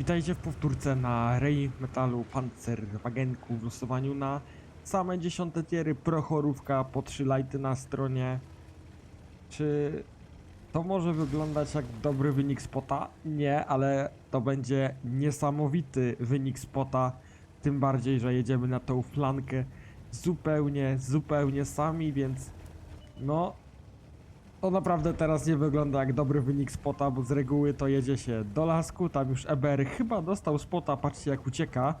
Witajcie w powtórce na Ray Metalu Panzerwagenku w losowaniu na same dziesiąte tiery prochorówka po 3 lighty na stronie. Czy to może wyglądać jak dobry wynik spota? Nie, ale to będzie niesamowity wynik spota. Tym bardziej, że jedziemy na tą flankę zupełnie, zupełnie sami, więc no to naprawdę teraz nie wygląda jak dobry wynik spota, bo z reguły to jedzie się do lasku, tam już EBR chyba dostał spota, patrzcie jak ucieka.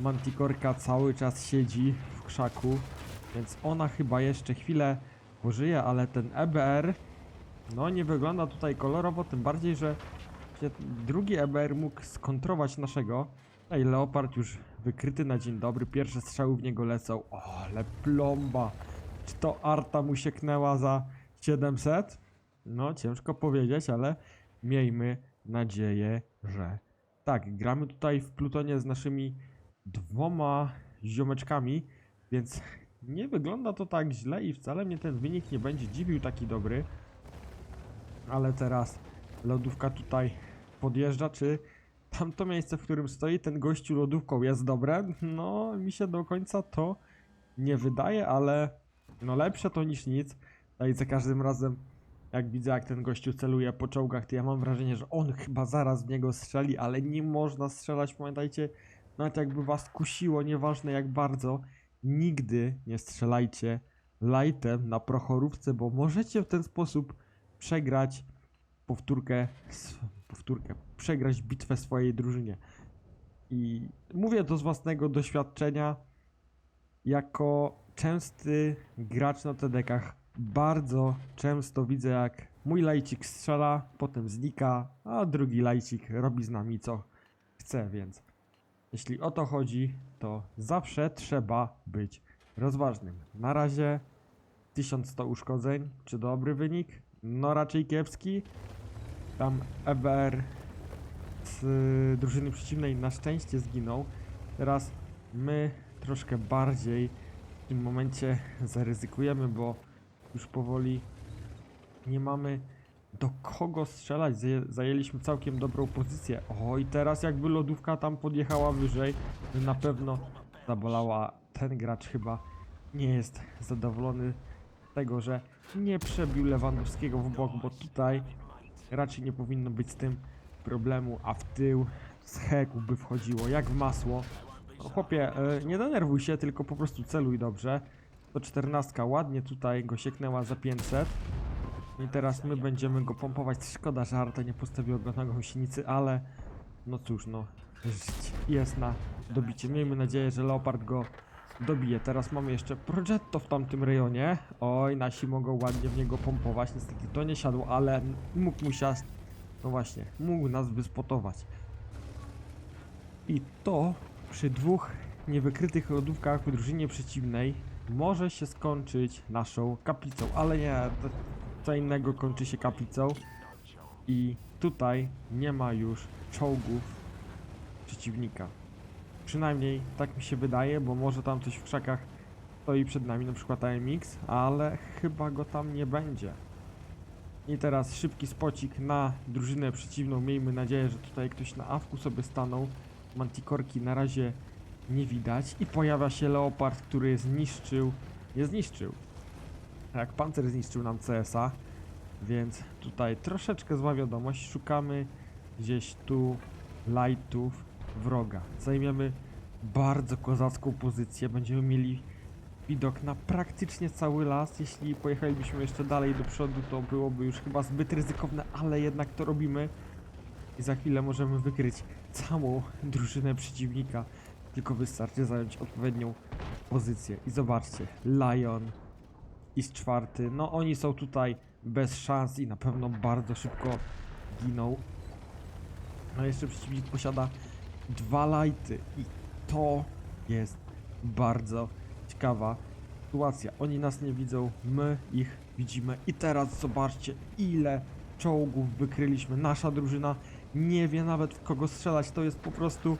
Mantikorka cały czas siedzi w krzaku, więc ona chyba jeszcze chwilę pożyje, ale ten EBR no nie wygląda tutaj kolorowo, tym bardziej, że drugi EBR mógł skontrować naszego. Ej, Leopard już wykryty na dzień dobry, pierwsze strzały w niego lecą. O, ale plomba! Czy to Arta mu sieknęła za 700? No, ciężko powiedzieć, ale miejmy nadzieję, że tak. Gramy tutaj w Plutonie z naszymi dwoma ziomeczkami, więc nie wygląda to tak źle i wcale mnie ten wynik nie będzie dziwił taki dobry. Ale teraz lodówka tutaj podjeżdża, czy tamto miejsce, w którym stoi ten gościu lodówką jest dobre? No, mi się do końca to nie wydaje, ale no lepsze to niż nic. No i za każdym razem, jak widzę, jak ten gościu celuje po czołgach, to ja mam wrażenie, że on chyba zaraz w niego strzeli, ale nie można strzelać, pamiętajcie, nawet jakby was kusiło, nieważne jak bardzo, nigdy nie strzelajcie lightem na prochorówce, bo możecie w ten sposób przegrać powtórkę, powtórkę, przegrać bitwę swojej drużynie. I mówię to z własnego doświadczenia, jako częsty gracz na TDK-ach bardzo często widzę jak mój lajcik strzela, potem znika, a drugi lajcik robi z nami co chce, więc jeśli o to chodzi, to zawsze trzeba być rozważnym. Na razie 1100 uszkodzeń, czy dobry wynik? No raczej kiepski. Tam EBR z drużyny przeciwnej na szczęście zginął. Teraz my troszkę bardziej w tym momencie zaryzykujemy, bo już powoli nie mamy do kogo strzelać. Zaję- Zajęliśmy całkiem dobrą pozycję. O, i teraz jakby lodówka tam podjechała wyżej, na pewno zabolała. Ten gracz chyba nie jest zadowolony z tego, że nie przebił Lewandowskiego w bok, bo tutaj raczej nie powinno być z tym problemu, a w tył z heku by wchodziło jak w masło. No, chłopie, e, nie denerwuj się, tylko po prostu celuj dobrze. To 14 ładnie tutaj go sieknęła za 500. I teraz my będziemy go pompować. Szkoda, że Arta nie postawiła go na gąsienicy, ale no cóż, no jest na dobicie. Miejmy nadzieję, że Leopard go dobije. Teraz mamy jeszcze Progetto w tamtym rejonie. Oj, nasi mogą ładnie w niego pompować. Niestety to nie siadło, ale mógł mu. No właśnie, mógł nas wyspotować. I to przy dwóch niewykrytych lodówkach w drużynie przeciwnej może się skończyć naszą kaplicą, ale nie, co innego kończy się kaplicą i tutaj nie ma już czołgów przeciwnika. Przynajmniej tak mi się wydaje, bo może tam coś w krzakach stoi przed nami, na przykład AMX, ale chyba go tam nie będzie. I teraz szybki spocik na drużynę przeciwną. Miejmy nadzieję, że tutaj ktoś na awku sobie stanął. Mantikorki na razie nie widać. I pojawia się Leopard, który zniszczył. Nie zniszczył. Jak pancer zniszczył nam CS-a. Więc tutaj troszeczkę zła wiadomość. Szukamy gdzieś tu lightów wroga. Zajmiemy bardzo kozacką pozycję. Będziemy mieli widok na praktycznie cały las. Jeśli pojechalibyśmy jeszcze dalej do przodu, to byłoby już chyba zbyt ryzykowne, ale jednak to robimy. I za chwilę możemy wykryć całą drużynę przeciwnika. Tylko wystarczy zająć odpowiednią pozycję. I zobaczcie, Lion i z czwarty. No oni są tutaj bez szans i na pewno bardzo szybko giną. A jeszcze przeciwnik posiada dwa lighty i to jest bardzo ciekawa sytuacja. Oni nas nie widzą, my ich widzimy. I teraz zobaczcie, ile czołgów wykryliśmy. Nasza drużyna nie wie nawet w kogo strzelać. To jest po prostu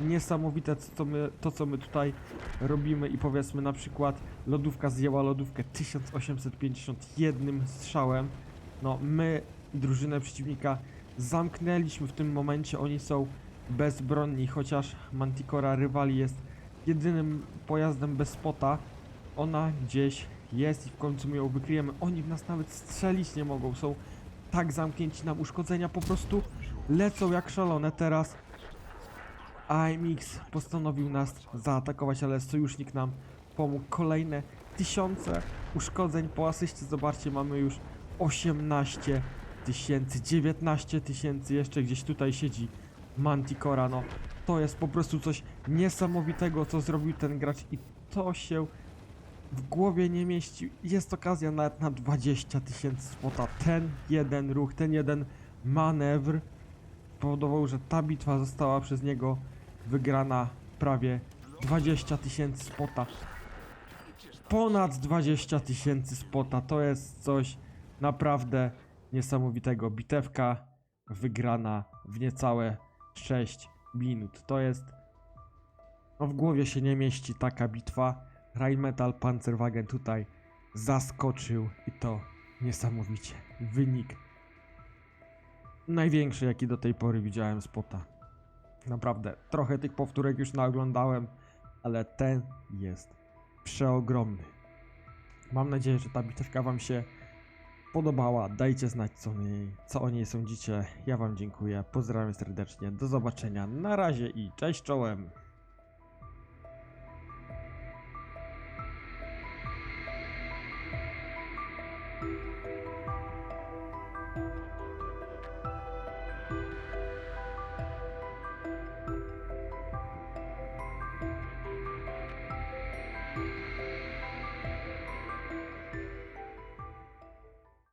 niesamowite co to, my, to, co my tutaj robimy. I powiedzmy na przykład lodówka zjęła lodówkę 1851 strzałem. No my drużynę przeciwnika zamknęliśmy w tym momencie. Oni są bezbronni, chociaż Manticora rywali jest jedynym pojazdem bez spota. Ona gdzieś jest i w końcu my ją wykryjemy. Oni w nas nawet strzelić nie mogą, są tak zamknięci nam uszkodzenia, po prostu lecą jak szalone teraz. AMX postanowił nas zaatakować, ale sojusznik nam pomógł. Kolejne tysiące uszkodzeń po asyście. Zobaczcie, mamy już 18 tysięcy, 19 tysięcy. Jeszcze gdzieś tutaj siedzi Manticora. No, to jest po prostu coś niesamowitego, co zrobił ten gracz i to się w głowie nie mieści. Jest okazja nawet na 20 tysięcy spota. Ten jeden ruch, ten jeden manewr spowodował, że ta bitwa została przez niego wygrana prawie 20 tysięcy spota. Ponad 20 tysięcy spota. To jest coś naprawdę niesamowitego. Bitewka wygrana w niecałe 6 minut. To jest. No w głowie się nie mieści taka bitwa. Rheinmetall Panzerwagen tutaj zaskoczył i to niesamowicie. Wynik największy, jaki do tej pory widziałem spota. Naprawdę, trochę tych powtórek już naoglądałem, ale ten jest przeogromny. Mam nadzieję, że ta bitewka Wam się podobała. Dajcie znać, co, mi, co o niej sądzicie. Ja Wam dziękuję. Pozdrawiam serdecznie. Do zobaczenia. Na razie i cześć czołem.